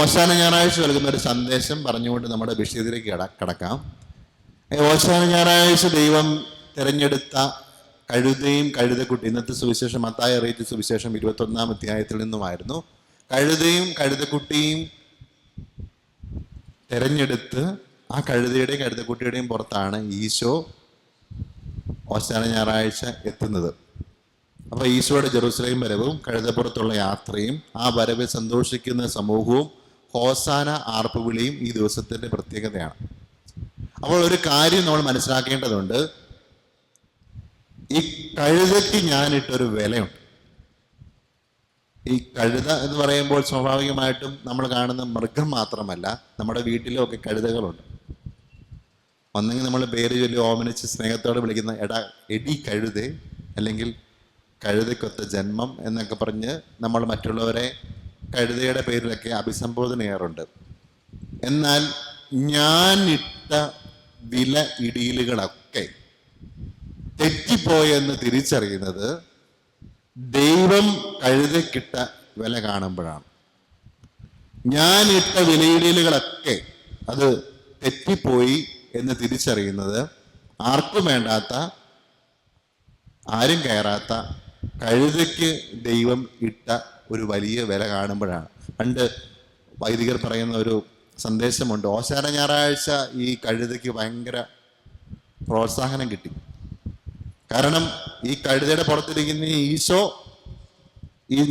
ഓശാന ഞായറാഴ്ച നൽകുന്ന ഒരു സന്ദേശം പറഞ്ഞുകൊണ്ട് നമ്മുടെ വിഷയത്തിലേക്ക് കട- കടക്കാം. ഓശാന ഞായറാഴ്ച ദൈവം തിരഞ്ഞെടുത്ത കഴുതയും കഴുതക്കുട്ടി ഇന്നത്തെ സുവിശേഷം മത്തായ അറിയിച്ച സുവിശേഷം ഇരുപത്തി ഒന്നാം അധ്യായത്തിൽ നിന്നുമായിരുന്നു. കഴുതയും കഴുതക്കുട്ടിയും തിരഞ്ഞെടുത്ത് ആ കഴുതയുടെയും കഴുതക്കുട്ടിയുടെയും പുറത്താണ് ഈശോ ഓശാന ഞായറാഴ്ച എത്തുന്നത്. അപ്പോൾ ഈശോയുടെ ജെറൂസലേം വരവും കഴുതപ്പുറത്തുള്ള യാത്രയും ആ വരവിൽ സന്തോഷിക്കുന്ന സമൂഹവും ഹോസാന ആർപ്പുവിളിയും ഈ ദിവസത്തിന്റെ പ്രത്യേകതയാണ്. അപ്പോൾ ഒരു കാര്യം നമ്മൾ മനസ്സിലാക്കേണ്ടതുണ്ട്. ഈ കഴുതയ്ക്ക് ഞാനിട്ടൊരു വിലയുണ്ട്. ഈ കഴുത എന്ന് പറയുമ്പോൾ സ്വാഭാവികമായിട്ടും നമ്മൾ കാണുന്ന മൃഗം മാത്രമല്ല നമ്മുടെ വീട്ടിലും ഒക്കെ കഴുതകളുണ്ട്. ഒന്നെങ്കിൽ നമ്മൾ പേര് ചൊല്ലി ഓമനിച്ച് സ്നേഹത്തോടെ വിളിക്കുന്ന എടാ എടി കഴുതേ അല്ലെങ്കിൽ കഴുതയ്ക്കൊത്ത ജന്മം എന്നൊക്കെ പറഞ്ഞ് നമ്മൾ മറ്റുള്ളവരെ കഴുതയുടെ പേരിലൊക്കെ അഭിസംബോധന ചെയ്യാറുണ്ട്. എന്നാൽ ഞാനിട്ട വില ഇടിയിലുകളൊക്കെ തെറ്റിപ്പോയെന്ന് തിരിച്ചറിയുന്നത് ദൈവം കഴുതക്കിട്ട വില കാണുമ്പോഴാണ്. ഞാനിട്ട ഇട്ട വിലയിടലുകളൊക്കെ അത് തെറ്റിപ്പോയി എന്ന് തിരിച്ചറിയുന്നത് ആർക്കും വേണ്ടാത്ത ആരും കയറാത്ത കഴുതയ്ക്ക് ദൈവം ഇട്ട ഒരു വലിയ വില കാണുമ്പോഴാണ്. പണ്ട് വൈദികർ പറയുന്ന ഒരു സന്ദേശമുണ്ട്. ഓശാന ഞായറാഴ്ച ഈ കഴുതയ്ക്ക് ഭയങ്കര പ്രോത്സാഹനം കിട്ടി. കാരണം ഈ കഴുതയുടെ പുറത്തിരിക്കുന്ന ഈശോ ഈ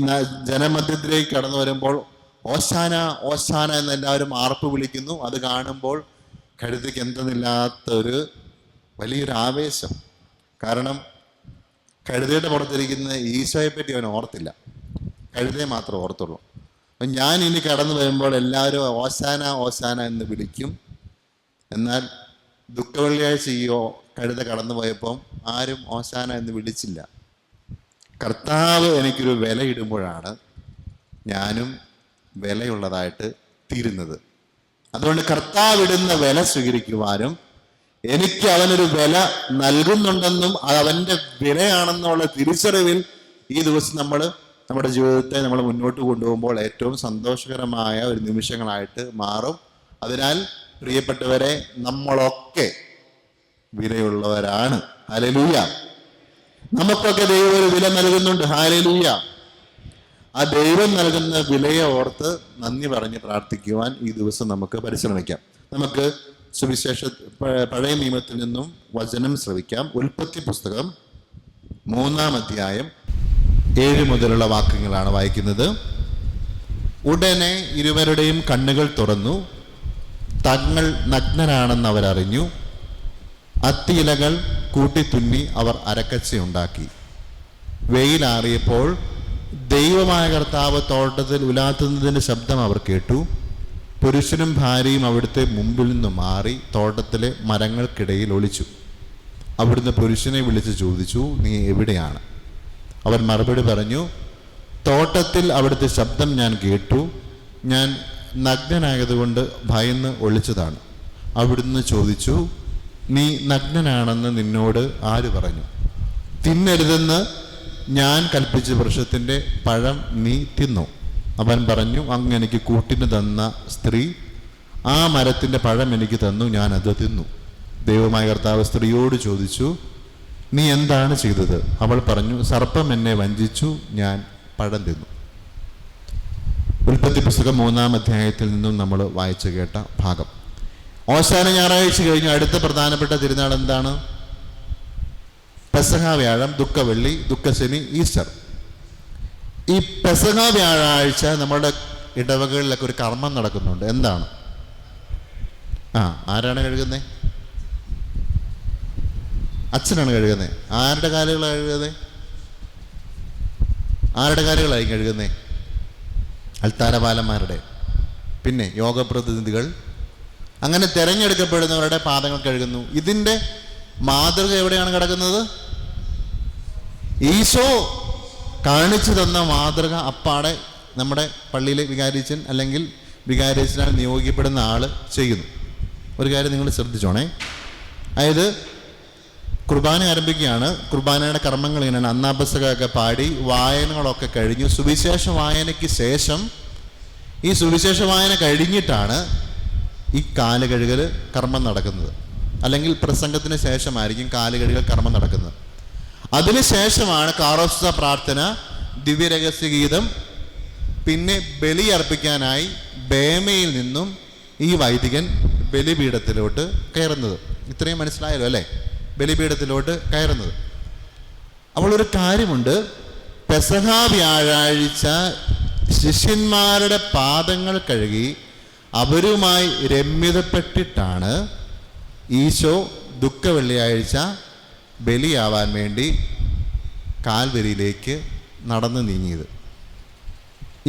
ജനമധ്യത്തിലേക്ക് കടന്നു വരുമ്പോൾ ഓശാന ഓശാന എന്ന് എല്ലാവരും ആർപ്പ് വിളിക്കുന്നു. അത് കാണുമ്പോൾ കഴുതയ്ക്ക് എന്തെന്നില്ലാത്തൊരു വലിയൊരു ആവേശം. കാരണം കഴുതയുടെ പുറത്തിരിക്കുന്ന ഈശോയെ പറ്റി അവൻ ഓർത്തില്ല. കഴുതയെ മാത്രം ഓർത്തുള്ളൂ. അപ്പം ഞാൻ ഇനി കടന്നു വരുമ്പോൾ എല്ലാവരും ഓശാന ഓശാന എന്ന് വിളിക്കും. എന്നാൽ ദുഃഖവെള്ളിയാഴ്ച ഈ കഴുത കടന്നു പോയപ്പം ആരും ഓശാന എന്ന് വിളിച്ചില്ല. കർത്താവ് എനിക്കൊരു വിലയിടുമ്പോഴാണ് ഞാനും വിലയുള്ളതായിട്ട് തീരുന്നത്. അതുകൊണ്ട് കർത്താവ് ഇടുന്ന വില സ്വീകരിക്കുവാനും എനിക്ക് അവനൊരു വില നൽകുന്നുണ്ടെന്നും അത് അവന്റെ വിലയാണെന്നുള്ള തിരിച്ചറിവിൽ ഈ ദിവസം നമ്മൾ നമ്മുടെ ജീവിതത്തെ നമ്മൾ മുന്നോട്ട് കൊണ്ടുപോകുമ്പോൾ ഏറ്റവും സന്തോഷകരമായ ഒരു നിമിഷങ്ങളായിട്ട് മാറും. അതിനാൽ പ്രിയപ്പെട്ടവരെ നമ്മളൊക്കെ വിലയുള്ളവരാണ്. ഹാലലൂയ നമുക്കൊക്കെ ദൈവം ഒരു വില നൽകുന്നുണ്ട്. ഹാലലൂയ ആ ദൈവം നൽകുന്ന വിലയെ ഓർത്ത് നന്ദി പറഞ്ഞ് പ്രാർത്ഥിക്കുവാൻ ഈ ദിവസം നമുക്ക് പരിശ്രമിക്കാം. നമുക്ക് സുവിശേഷ പഴയ നിയമത്തിൽ നിന്നും വചനം ശ്രവിക്കാം. ഉൽപ്പത്തി പുസ്തകം മൂന്നാം അധ്യായം ഏഴ് മുതലുള്ള വാക്യങ്ങളാണ് വായിക്കുന്നത്. ഉടനെ ഇരുവരുടെയും കണ്ണുകൾ തുറന്നു. തങ്ങൾ നഗ്നരാണെന്ന് അവരറിഞ്ഞു അത്തിയിലകൾ കൂട്ടിത്തുന്നി അവർ അരക്കച്ചയുണ്ടാക്കി വെയിലാറിയപ്പോൾ ദൈവമായ കർത്താവ് തോട്ടത്തിൽ ഉലാത്തുന്നതിന്റെ ശബ്ദം അവർ കേട്ടു. പുരുഷനും ഭാര്യയും അവിടുത്തെ മുമ്പിൽ നിന്ന് മാറി തോട്ടത്തിലെ മരങ്ങൾക്കിടയിൽ ഒളിച്ചു. അവിടുന്ന് പുരുഷനെ വിളിച്ച് ചോദിച്ചു നീ എവിടെയാണ്? അവൻ മറുപടി പറഞ്ഞു തോട്ടത്തിൽ അവിടുത്തെ ശബ്ദം ഞാൻ കേട്ടു. ഞാൻ നഗ്നനായതുകൊണ്ട് ഭയന്ന് ഒളിച്ചതാണ്. അവിടുന്ന് ചോദിച്ചു നീ നഗ്നനാണെന്ന് നിന്നോട് ആര് പറഞ്ഞു? തിന്നരുതെന്ന് ഞാൻ കൽപ്പിച്ച വൃക്ഷത്തിന്റെ പഴം നീ തിന്നു. അവൻ പറഞ്ഞു അങ്ങ് എനിക്ക് കൂട്ടിന് തന്ന സ്ത്രീ ആ മരത്തിന്റെ പഴം എനിക്ക് തന്നു ഞാനത് തിന്നു. ദൈവമായ കർത്താവ് സ്ത്രീയോട് ചോദിച്ചു നീ എന്താണ് ചെയ്തത്? അവൾ പറഞ്ഞു സർപ്പം എന്നെ വഞ്ചിച്ചു ഞാൻ പഴം തിന്നു. ഉൽപ്പത്തി പുസ്തകം മൂന്നാം അധ്യായത്തിൽ നിന്നും നമ്മൾ വായിച്ചു കേട്ട ഭാഗം. ഓശാന ഞായറാഴ്ച കഴിഞ്ഞു. അടുത്ത പ്രധാനപ്പെട്ട തിരുനാൾ എന്താണ്? പെസഹ വ്യാഴം ദുഃഖവെള്ളി ദുഃഖശനി ഈസ്റ്റർ. ഈ പെസഹ വ്യാഴാഴ്ച നമ്മുടെ ഇടവകളിലൊക്കെ ഒരു കർമ്മം നടക്കുന്നുണ്ട്. എന്താണ്? ആ ആരാണ് കഴുകുന്നത് അച്ഛനാണ് കഴുകുന്നത് ആരുടെ കാലുകളാണ് കഴുകുന്നത് ആരുടെ കാലുകളായി കഴുകുന്നത് അൽത്താരപാലന്മാരുടെ പിന്നെ യോഗ പ്രതിനിധികൾ അങ്ങനെ തിരഞ്ഞെടുക്കപ്പെടുന്നവരുടെ പാദങ്ങൾ കഴുകുന്നു. ഇതിന്റെ മാതൃക എവിടെയാണ് കിടക്കുന്നത്? ഈശോ കാണിച്ചു തന്ന മാതൃക അപ്പാടെ നമ്മുടെ പള്ളിയിലെ വികാരിച്ചൻ അല്ലെങ്കിൽ വികാരിച്ചനാൽ നിയോഗിക്കപ്പെടുന്ന ആൾ ചെയ്യുന്നു. ഒരു കാര്യം നിങ്ങൾ ശ്രദ്ധിച്ചോണേ. അതായത് കുർബാന ആരംഭിക്കുകയാണ്. കുർബാനയുടെ കർമ്മങ്ങൾ ഇങ്ങനെയാണ്. അന്നാപസകമൊക്കെ പാടി വായനകളൊക്കെ കഴിഞ്ഞു. സുവിശേഷ വായനയ്ക്ക് ശേഷം ഈ സുവിശേഷ വായന കഴിഞ്ഞിട്ടാണ് ഈ കാലുകഴുകൽ കർമ്മം നടക്കുന്നത്. അല്ലെങ്കിൽ പ്രസംഗത്തിന് ശേഷമായിരിക്കും കാലുകഴുകൽ കർമ്മം നടക്കുന്നത്. അതിനുശേഷമാണ് കാറോസ്ത പ്രാർത്ഥന ദിവ്യരഹസ്യ ഗീതം പിന്നെ ബലി അർപ്പിക്കാനായി ബേമയിൽ നിന്നും ഈ വൈദികൻ ബലിപീഠത്തിലോട്ട് കയറുന്നത്. ഇത്രയും മനസ്സിലായല്ലോ അല്ലേ? ബലിപീഠത്തിലോട്ട് കയറുന്നത്. അപ്പോൾ ഒരു കാര്യമുണ്ട്. പെസഹ വ്യാഴാഴ്ച ശിഷ്യന്മാരുടെ പാദങ്ങൾ കഴുകി അവരുമായി രമ്യതപ്പെട്ടിട്ടാണ് ഈശോ ദുഃഖ വെള്ളിയാഴ്ച ബലിയാവാൻ വേണ്ടി കാൽവരിയിലേക്ക് നടന്നു നീങ്ങിയത്.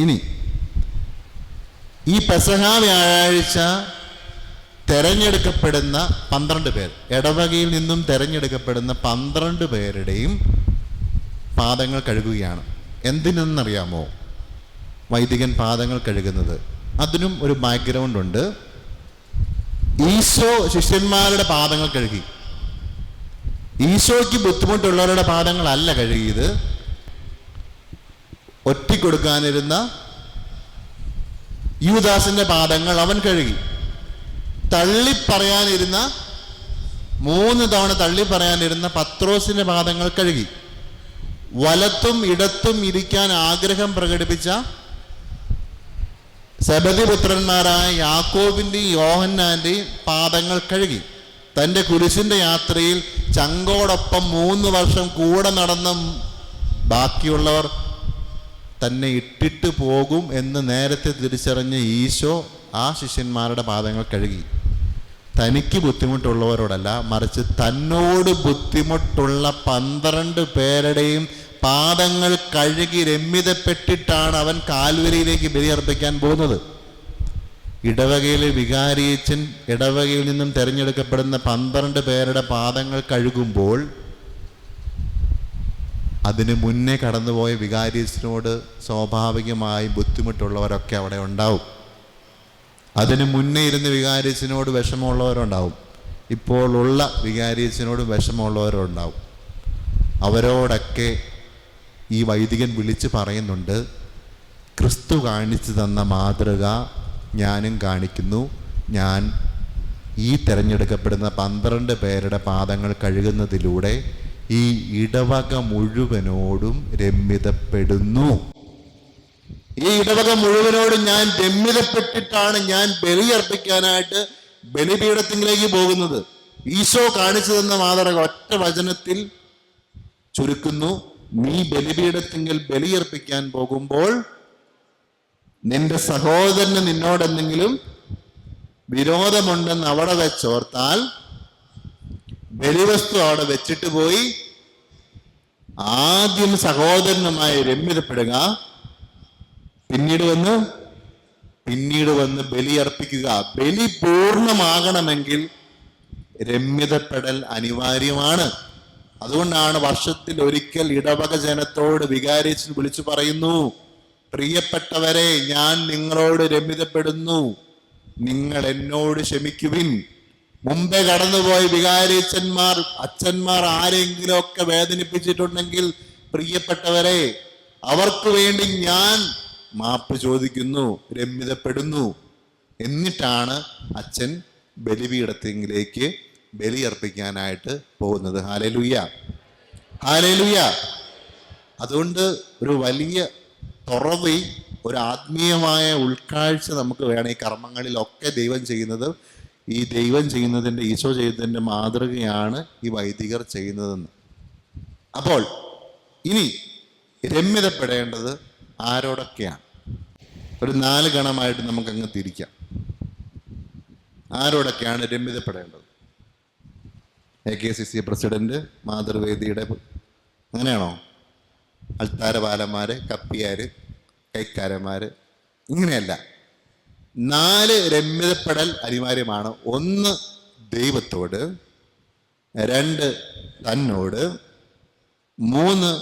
ഇനി ഈ പെസഹ വ്യാഴാഴ്ച തെരഞ്ഞെടുക്കപ്പെടുന്ന പന്ത്രണ്ട് പേർ. ഇടവകയിൽ നിന്നും തെരഞ്ഞെടുക്കപ്പെടുന്ന പന്ത്രണ്ട് പേരുടെയും പാദങ്ങൾ കഴുകുകയാണ്. എന്തിനെന്നറിയാമോ? വൈദികൻ പാദങ്ങൾ കഴുകുന്നത്. അതിനും ഒരു ബാക്ക്ഗ്രൗണ്ട് ഉണ്ട്. ഈശോ ശിഷ്യന്മാരുടെ പാദങ്ങൾ കഴുകി. ഈശോയ്ക്ക് ബുദ്ധിമുട്ടുള്ളവരുടെ പാദങ്ങളല്ല കഴുകിയത്. ഒറ്റിക്കൊടുക്കാനിരുന്ന യൂദാസിന്റെ പാദങ്ങൾ അവൻ കഴുകി. തള്ളി പറയാനിരുന്ന മൂന്ന് തവണ തള്ളി പറയാനിരുന്ന പത്രോസിന്റെ പാദങ്ങൾ കഴുകി. വലത്തും ഇടത്തും ഇരിക്കാൻ ആഗ്രഹം പ്രകടിപ്പിച്ച സബതിപുത്രന്മാരായ യാക്കോബിന്റെയും യോഹന്നാന്റെയും പാദങ്ങൾ കഴുകി. തന്റെ കുരിശിന്റെ യാത്രയിൽ ചങ്കോടൊപ്പം മൂന്ന് വർഷം കൂടെ നടന്ന ബാക്കിയുള്ളവർ തന്നെ ഇട്ടിട്ട് പോകും എന്ന് നേരത്തെ തിരിച്ചറിഞ്ഞ ഈശോ ആ ശിഷ്യന്മാരുടെ പാദങ്ങൾ കഴുകി. തനിക്ക് ബുദ്ധിമുട്ടുള്ളവരോടല്ല മറിച്ച് തന്നോട് ബുദ്ധിമുട്ടുള്ള പന്ത്രണ്ട് പേരുടെയും പാദങ്ങൾ കഴുകി രമ്യതപ്പെട്ടിട്ടാണ് അവൻ കാൽവരിയിലേക്ക് ബലിയർപ്പിക്കാൻ പോകുന്നത്. ഇടവകയിലെ വികാരിയച്ചൻ ഇടവകയിൽ നിന്നും തിരഞ്ഞെടുക്കപ്പെടുന്ന പന്ത്രണ്ട് പേരുടെ പാദങ്ങൾ കഴുകുമ്പോൾ അതിന് മുന്നേ കടന്നുപോയ വികാരിയച്ചനോട് സ്വാഭാവികമായി ബുദ്ധിമുട്ടുള്ളവരൊക്കെ അവിടെ ഉണ്ടാവും. അതിന് മുന്നേ ഇരുന്ന് വികാരിയച്ചനോട് വിഷമമുള്ളവരുണ്ടാവും. ഇപ്പോൾ ഉള്ള വികാരിയച്ചനോട് വിഷമമുള്ളവരുണ്ടാവും. അവരോടൊക്കെ ഈ വൈദികൻ വിളിച്ച് പറയുന്നുണ്ട് ക്രിസ്തു കാണിച്ചു തന്ന മാതൃക ഞാനും കാണിക്കുന്നു. ഞാൻ ഈ തിരഞ്ഞെടുക്കപ്പെടുന്ന പന്ത്രണ്ട് പേരുടെ പാദങ്ങൾ കഴുകുന്നതിലൂടെ ഈ ഇടവക മുഴുവനോടും രമ്യതപ്പെടുന്നു. ഈ ഇടവക മുഴുവനോടും ഞാൻ രമ്യതപ്പെട്ടിട്ടാണ് ഞാൻ ബലി അർപ്പിക്കാനായിട്ട് ബലിപീഠത്തിലേക്ക് പോകുന്നത്. ഈശോ കാണിച്ചു തന്ന മാതൃക ഒറ്റ വചനത്തിൽ ചുരുക്കുന്നു. നീ ബലിപീഠത്തിങ്കിൽ ബലിയർപ്പിക്കാൻ പോകുമ്പോൾ നിന്റെ സഹോദരന് നിന്നോടെന്തെങ്കിലും വിരോധമുണ്ടെന്ന് അവിടെ വെച്ചോർത്താൽ ബലിവസ്തു അവിടെ വെച്ചിട്ട് പോയി ആദ്യം സഹോദരനുമായി രമ്യതപ്പെടുക. പിന്നീട് വന്ന് പിന്നീട് വന്ന് ബലിയർപ്പിക്കുക ബലി പൂർണമാകണമെങ്കിൽ രമ്യതപ്പെടൽ അനിവാര്യമാണ്. അതുകൊണ്ടാണ് വർഷത്തിൽ ഒരിക്കൽ ഇടവക ജനത്തോട് വികാരിച്ച് വിളിച്ചു പറയുന്നു പ്രിയപ്പെട്ടവരെ ഞാൻ നിങ്ങളോട് രമ്യതപ്പെടുന്നു. നിങ്ങൾ എന്നോട് ക്ഷമിക്കുവിൻ. മുമ്പേ കടന്നുപോയി വികാരിച്ചന്മാർ അച്ഛന്മാർ ആരെങ്കിലും ഒക്കെ വേദനിപ്പിച്ചിട്ടുണ്ടെങ്കിൽ പ്രിയപ്പെട്ടവരെ അവർക്ക് വേണ്ടി ഞാൻ മാപ്പ് ചോദിക്കുന്നു രമ്യതപ്പെടുന്നു. എന്നിട്ടാണ് അച്ഛൻ ബലിപീഠത്തിലേക്ക് ബലിയർപ്പിക്കാനായിട്ട് പോകുന്നത്. ഹാലലുയ്യ ഹാലലുയ്യ അതുകൊണ്ട് ഒരു വലിയ തുറവി ഒരു ആത്മീയമായ ഉൾക്കാഴ്ച നമുക്ക് വേണം ഈ കർമ്മങ്ങളിലൊക്കെ ദൈവം ചെയ്യുന്നത്. ഈ ദൈവം ചെയ്യുന്നതിന്റെ ഈശോ ചെയ്യുന്നതിന്റെ മാതൃകയാണ് ഈ വൈദികർ ചെയ്യുന്നതെന്ന്. അപ്പോൾ ഇനി രമ്യതപ്പെടേണ്ടത് ആരോടൊക്കെയാണ്? ഒരു നാല് ഗണമായിട്ട് നമുക്കങ്ങ് തിരിക്കാം. ആരോടൊക്കെയാണ് രമ്യതപ്പെടേണ്ടത്? A K C C president മാതൃവേദിയുടെ അങ്ങനെയാണോ? അൾത്താരപാലന്മാര് കപ്പിയാർ കൈക്കാരന്മാർ ഇങ്ങനെയല്ല. നാല് രമ്യതപ്പെടൽ അനിവാര്യമാണ്. ഒന്ന് ദൈവത്തോട് രണ്ട് തന്നോട് മൂന്ന്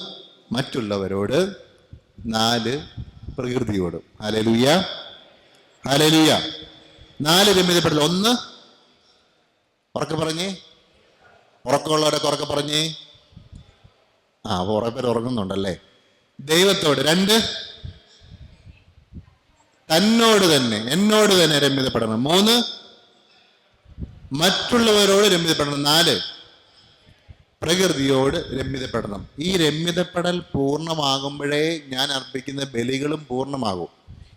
മറ്റുള്ളവരോട് നാല് പ്രകൃതിയോടും. ഹലലുയ ഹലലുയ നാല് രമ്യതപ്പെടൽ. ഒന്ന്. ഉറക്കെ പറഞ്ഞേ. ഉറക്കമുള്ളവരൊക്കെ ഉറക്കെ പറഞ്ഞേ. ആ അപ്പൊ ഉറപ്പേർ പേര് ഉറങ്ങുന്നുണ്ടല്ലേ? ദൈവത്തോട് രണ്ട്. തന്നോട് തന്നെ എന്നോട് തന്നെ രമ്യതപ്പെടണം. മൂന്ന്. മറ്റുള്ളവരോട് രമ്യതപ്പെടണം. നാല്. പ്രകൃതിയോട് രമ്യതപ്പെടണം. ഈ രമ്യതപ്പെടൽ പൂർണമാകുമ്പോഴേ ഞാൻ അർപ്പിക്കുന്ന ബലികളും പൂർണമാകും.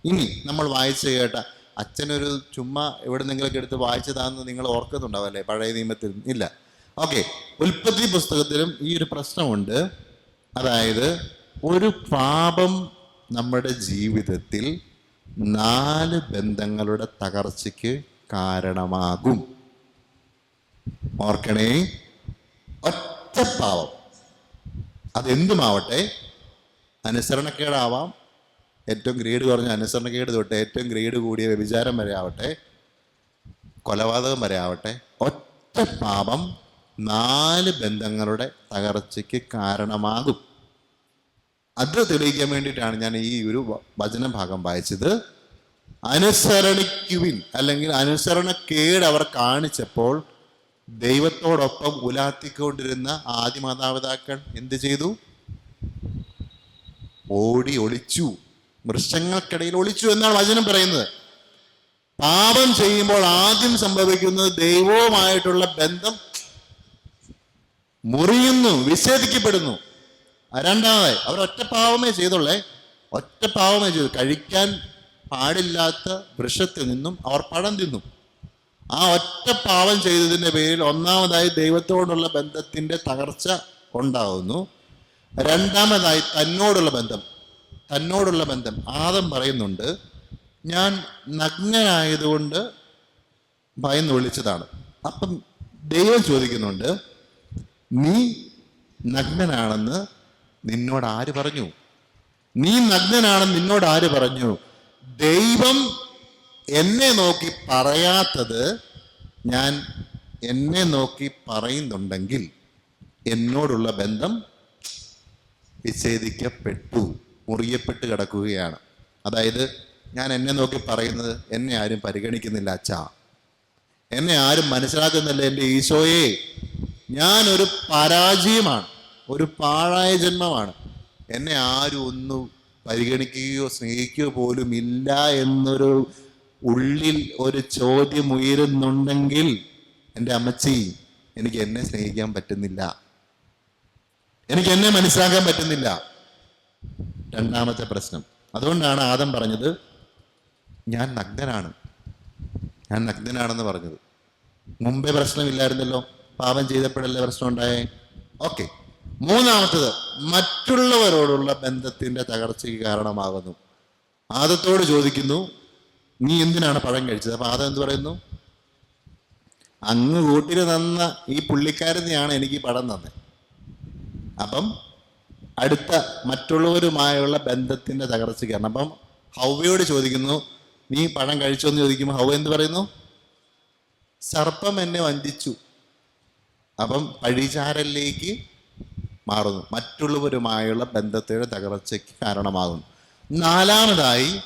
ഇനി നമ്മൾ വായിച്ചു കേട്ട അച്ഛനൊരു ചുമ്മാ എവിടെ നിങ്ങൾക്ക് എടുത്ത് വായിച്ചതാണെന്ന് നിങ്ങൾ ഓർക്കുന്നുണ്ടാവും അല്ലേ പഴയ നിയമത്തിൽ ഇല്ല. ഓക്കെ ഉൽപ്പത്തി പുസ്തകത്തിലും ഈ ഒരു പ്രശ്നമുണ്ട്. അതായത് ഒരു പാപം നമ്മുടെ ജീവിതത്തിൽ നാല് ബന്ധങ്ങളുടെ തകർച്ചയ്ക്ക് കാരണമാകും. ഓർക്കണേ. പാവം അതെന്തുമാവട്ടെ അനുസരണക്കേടാവാം. ഏറ്റവും ഗ്രേഡ് കുറഞ്ഞ അനുസരണക്കേട് തൊട്ട് ഏറ്റവും ഗ്രേഡ് കൂടിയ വ്യഭിചാരം വരെ ആവട്ടെ കൊലപാതകം വരെ ആവട്ടെ ഒറ്റ പാപം നാല് ബന്ധങ്ങളുടെ തകർച്ചയ്ക്ക് കാരണമാകും. അത് തെളിയിക്കാൻ വേണ്ടിയിട്ടാണ് ഞാൻ ഈ ഒരു വചന ഭാഗം വായിച്ചത്. അനുസരണിക്കുവിൻ അല്ലെങ്കിൽ അനുസരണക്കേട് അവർ കാണിച്ചപ്പോൾ ദൈവത്തോടൊപ്പം ഉലാത്തിക്കൊണ്ടിരുന്ന ആദ്യ മാതാപിതാക്കൾ എന്ത് ചെയ്തു? ഓടി ഒളിച്ചു. വൃക്ഷങ്ങൾക്കിടയിൽ ഒളിച്ചു എന്നാണ് വചനം പറയുന്നത്. പാപം ചെയ്യുമ്പോൾ ആദ്യം സംഭവിക്കുന്നത് ദൈവവുമായിട്ടുള്ള ബന്ധം മുറിയുന്നു വിച്ഛേദിക്കപ്പെടുന്നു. രണ്ടാമതായി അവർ ഒറ്റ പാവമേ ചെയ്തുള്ളേ. ഒറ്റ പാവമേ ചെയ്തു. കഴിക്കാൻ പാടില്ലാത്ത വൃക്ഷത്തിൽ നിന്നും അവർ പഴം തിന്നു. ആ ഒറ്റ പാവം ചെയ്തതിന്റെ പേരിൽ ഒന്നാമതായി ദൈവത്തോടുള്ള ബന്ധത്തിന്റെ തകർച്ച ഉണ്ടാകുന്നു രണ്ടാമതായി തന്നോടുള്ള ബന്ധം തന്നോടുള്ള ബന്ധം. ആദം പറയുന്നുണ്ട് ഞാൻ നഗ്നനായതുകൊണ്ട് ഭയന്ന് വിളിച്ചതാണ്. അപ്പം ദൈവം ചോദിക്കുന്നുണ്ട് നീ നഗ്നനാണെന്ന് നിന്നോട് ആര് പറഞ്ഞു? നീ നഗ്നനാണെന്ന് നിന്നോട് ആര് പറഞ്ഞു? ദൈവം എന്നെ നോക്കി പറയാത്തത് ഞാൻ എന്നെ നോക്കി പറയുന്നുണ്ടെങ്കിൽ എന്നോടുള്ള ബന്ധം വിച്ഛേദിക്കപ്പെട്ടു മുറിയപ്പെട്ട് കിടക്കുകയാണ്. അതായത് ഞാൻ എന്നെ നോക്കി പറയുന്നത് എന്നെ ആരും പരിഗണിക്കുന്നില്ല അച്ഛാ. എന്നെ ആരും മനസ്സിലാക്കുന്നില്ല എന്റെ ഈശോയെ. ഞാൻ ഒരു പരാജയമാണ് ഒരു പാഴായ ജന്മമാണ്. എന്നെ ആരും ഒന്നും പരിഗണിക്കുകയോ സ്നേഹിക്കുകയോ പോലും ഇല്ല എന്നൊരു ഉള്ളിൽ ഒരു ചോദ്യം ഉയരുന്നുണ്ടെങ്കിൽ എന്റെ അമ്മച്ചി എനിക്ക് എന്നെ സ്നേഹിക്കാൻ പറ്റുന്നില്ല. എനിക്ക് എന്നെ മനസ്സിലാക്കാൻ പറ്റുന്നില്ല. രണ്ടാമത്തെ പ്രശ്നം. അതുകൊണ്ടാണ് ആദം പറഞ്ഞത് ഞാൻ നഗ്നനാണ്. ഞാൻ നഗ്നനാണെന്ന് പറഞ്ഞത്. മുമ്പേ പ്രശ്നമില്ലായിരുന്നല്ലോ. പാപം ചെയ്തപ്പോഴല്ലേ പ്രശ്നം ഉണ്ടായേ ഓക്കെ. മൂന്നാമത്തത് മറ്റുള്ളവരോടുള്ള ബന്ധത്തിന്റെ തകർച്ചയ്ക്ക് കാരണമാകുന്നു. ആദത്തോട് ചോദിക്കുന്നു നീ എന്തിനാണ് പഴം കഴിച്ചത്? അപ്പൊ ആദം എന്ത് പറയുന്നു? അങ്ങ് കൂട്ടിൽ തന്ന ഈ പുള്ളിക്കാരനെയാണ് എനിക്ക് പടം തന്നെ അപ്പം അടുത്ത മറ്റുള്ളവരുമായുള്ള ബന്ധത്തിന്റെ തകർച്ച കാരണം അപ്പം ഹൗവയോട് ചോദിക്കുന്നു നീ പഴം കഴിച്ചോ? എന്ന് ചോദിക്കുമ്പോൾ ഹൗവ എന്ത് പറയുന്നു? സർപ്പം എന്നെ വഞ്ചിച്ചു. അപ്പം പഴിചാരലിലേക്ക് മാറുന്നു. മറ്റുള്ളവരുമായുള്ള ബന്ധത്തിന്റെ തകർച്ചയ്ക്ക് കാരണമാകുന്നു. നാലാമതായി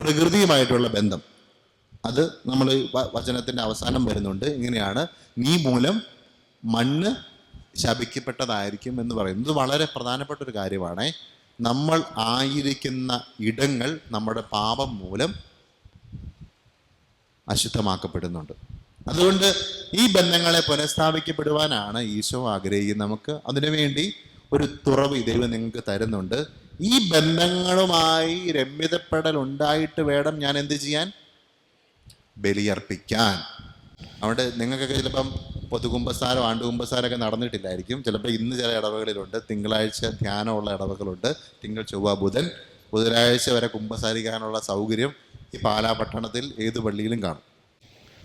പ്രകൃതിയുമായിട്ടുള്ള ബന്ധം. അത് നമ്മൾ വചനത്തിന്റെ അവസാനം വരുന്നുണ്ട്. ഇങ്ങനെയാണ് നീ മൂലം മണ്ണ് ശപിക്കപ്പെട്ടതായിരിക്കും എന്ന് പറയുന്നത്. വളരെ പ്രധാനപ്പെട്ട ഒരു കാര്യമാണ്. നമ്മൾ ആയിരിക്കുന്ന ഇടങ്ങൾ നമ്മുടെ പാപം മൂലം അശുദ്ധമാക്കപ്പെടുന്നുണ്ട്. അതുകൊണ്ട് ഈ ബന്ധങ്ങളെ പുനഃസ്ഥാപിക്കപ്പെടുവാനാണ് ഈശോ ആഗ്രഹിക്കുന്നത്. നമുക്ക് അതിനുവേണ്ടി ഒരു തുറവ് ദൈവം നിങ്ങൾക്ക് തരുന്നുണ്ട്. ഈ ബന്ധങ്ങളുമായി രമ്യതപ്പെടൽ ഉണ്ടായിട്ട് വേണം ഞാൻ എന്ത് ചെയ്യാൻ? ബലിയർപ്പിക്കാൻ. അവിടെ നിങ്ങൾക്കൊക്കെ ചിലപ്പം പൊതുകുമ്പസാരോ ആണ്ടുകുമ്പസാരമൊക്കെ നടന്നിട്ടില്ലായിരിക്കും. ചിലപ്പോൾ ഇന്ന് ചില ഇടവകളിലുണ്ട് തിങ്കളാഴ്ച ധ്യാനമുള്ള ഇടവകളുണ്ട് തിങ്കൾ ചൊവ്വ ബുധൻ. ബുധനാഴ്ച വരെ കുമ്പസാരിക്കാനുള്ള സൗകര്യം ഈ പാലാ പട്ടണത്തിൽ ഏത് പള്ളിയിലും കാണും.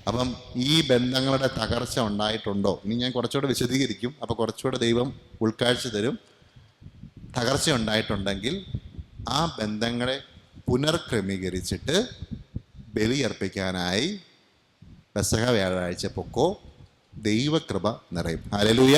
അപ്പം ഈ ബന്ധങ്ങളുടെ തകർച്ച ഉണ്ടായിട്ടുണ്ടോ? ഇനി ഞാൻ കുറച്ചുകൂടെ വിശദീകരിക്കും. അപ്പോൾ കുറച്ചുകൂടെ ദൈവം ഉൾക്കാഴ്ച തരും. തകർച്ച ഉണ്ടായിട്ടുണ്ടെങ്കിൽ ആ ബന്ധങ്ങളെ പുനർക്രമീകരിച്ചിട്ട് ബലിയർപ്പിക്കാനായി പെസഹ വ്യാഴാഴ്ച പൊക്കോ ദൈവകൃപ നിറയും. ഹല്ലേലൂയ